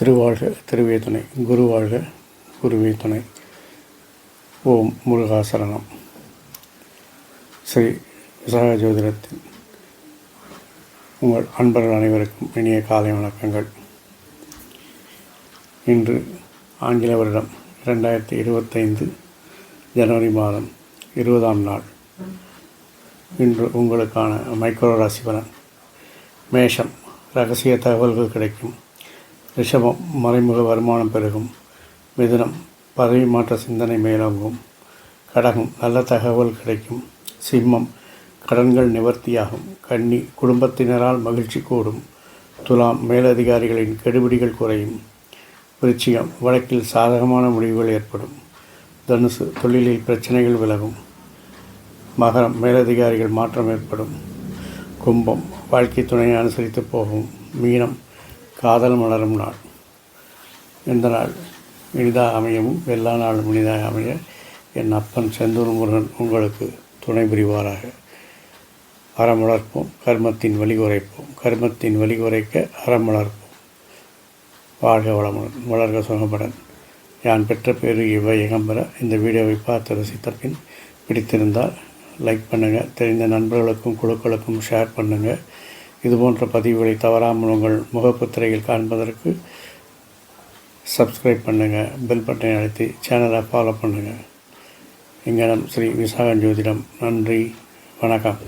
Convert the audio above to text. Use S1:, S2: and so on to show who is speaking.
S1: திருவாழ்க திருவேதனை குருவாழ்க குருவே துணை. ஓம் முருகாசரணம் ஸ்ரீ விசாக ஜோதிடத்தின் உங்கள் அன்பர்கள் அனைவருக்கும் இனிய காலை வணக்கங்கள். இன்று ஆங்கில வருடம் இரண்டாயிரத்தி இருபத்தைந்து ஜனவரி மாதம் இருபதாம் நாள். இன்று உங்களுக்கான மைக்ரோ ராசி பலன். மேஷம் ரகசிய தகவல்கள் கிடைக்கும். ரிஷபம் மறைமுக வருமானம் பெருகும். மிதுனம் பதவி மாற்ற சிந்தனை மேலோங்கும் கடகம் நல்ல தகவல் கிடைக்கும். சிம்மம் கடன்கள் நிவர்த்தியாகும். கன்னி குடும்பத்தினரால் மகிழ்ச்சி கூடும். துலாம் மேலதிகாரிகளின் கெடுபிடிகள் குறையும். விருச்சிகம் வழக்கில் சாதகமான முடிவுகள் ஏற்படும். தனுசு தொழிலில் பிரச்சனைகள் விலகும். மகரம் மேலதிகாரிகள் மாற்றம் ஏற்படும். கும்பம் வாழ்க்கை துணையை அனுசரித்து போகும். மீனம் காதல் மலரும் நாள். எந்த நாள்? இனிதாக அமையவும் எல்லா நாளும் இனிதாக அமைய என் அப்பன் செந்தூர் முருகன் உங்களுக்கு துணை புரிவாராக. அறம் வளர்ப்போம் கர்மத்தின் வழி குறைப்போம் கர்மத்தின் வழி குறைக்க அறம் வளர்ப்போம் வாழ்க வளமுடன் வளர்க சுகமுடன் யான் பெற்ற பேரு இவை இகம்பெற இந்த வீடியோவை பார்த்து ரசித்த பின் பிடித்திருந்தால் லைக் பண்ணுங்கள் தெரிந்த நண்பர்களுக்கும் குழுக்களுக்கும் ஷேர் பண்ணுங்கள் இது போன்ற பதிவுகளை தவறாமல் உங்கள் முகப்புத்திரையில் காண்பதற்கு சப்ஸ்கிரைப் பண்ணுங்கள் பெல் பட்டனை அழுத்தி சேனலை ஃபாலோ பண்ணுங்கள் எங்களிடம் ஸ்ரீ விசாகன் ஜோதிடம் நன்றி வணக்கம்.